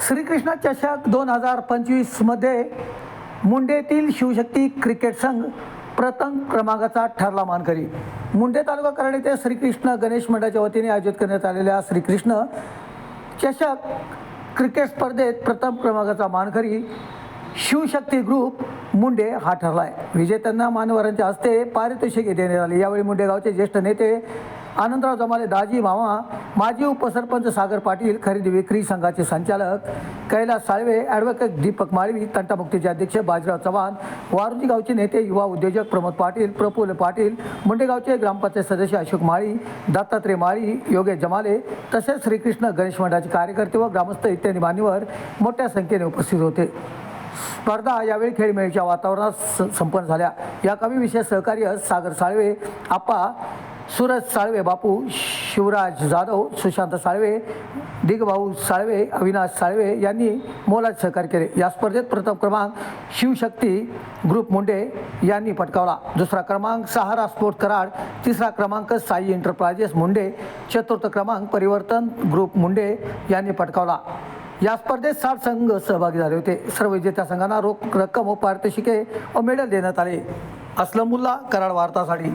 श्रीकृष्ण चषक दोन हजार पंचवीसमध्ये मुंडेतील शिवशक्ती क्रिकेट संघ प्रथम क्रमांकाचा ठरला मानकरी. मुंडे तालुका कराड येथे श्रीकृष्ण गणेश मंडळाच्या वतीने आयोजित करण्यात आलेल्या श्रीकृष्ण चषक क्रिकेट स्पर्धेत प्रथम क्रमांकाचा मानकरी शिवशक्ती ग्रुप मुंडे हा ठरला आहे विजेत्यांना मान्यवरांच्या हस्ते पारितोषिके देण्यात आली. यावेळी मुंडे गावचे ज्येष्ठ नेते आनंदराव जमाले दाजी मामा माजी उपसरपंच सागर पाटील खरेदी विक्री संघाचे संचालक कैलास साळवे ॲडव्होकेट दीपक माळवी तंटामुक्तीचे अध्यक्ष बाजीराव चव्हाण वारुजी गावचे नेते युवा उद्योजक प्रमोद पाटील प्रफुल्ल पाटील मुंडेगावचे ग्रामपंचायत सदस्य अशोक माळी दत्तात्रय माळी योगेश जमाले तसेच श्रीकृष्ण गणेश मंडळाचे कार्यकर्ते व ग्रामस्थ इत्यादी मान्यवर मोठ्या संख्येने उपस्थित होते. स्पर्धा यावेळी खेळमेळीच्या वातावरणात स- संपन्न झाल्या. या कमी विशेष सहकार्य सागर साळवे आप्पा सूरज साळवे बापू शिवराज जाधव सुशांत साळवे दिगभाऊ साळवे अविनाश साळवे यांनी मोलाचे सहकार्य केले. या स्पर्धेत प्रथम क्रमांक शिवशक्ती ग्रुप मुंडे यांनी पटकावला. दुसरा क्रमांक सहारा स्पोर्ट कराड तिसरा क्रमांक साई एंटरप्राइजेस मुंडे चतुर्थ क्रमांक परिवर्तन ग्रुप मुंडे यांनी पटकावला. या स्पर्धेत साठ संघ सहभागी झाले होते. सर्व विजेत्या संघांना रोख रक्कम व पारितोषिके व मेडल देण्यात आले. असलमुल्ला कराड वार्तासाठी.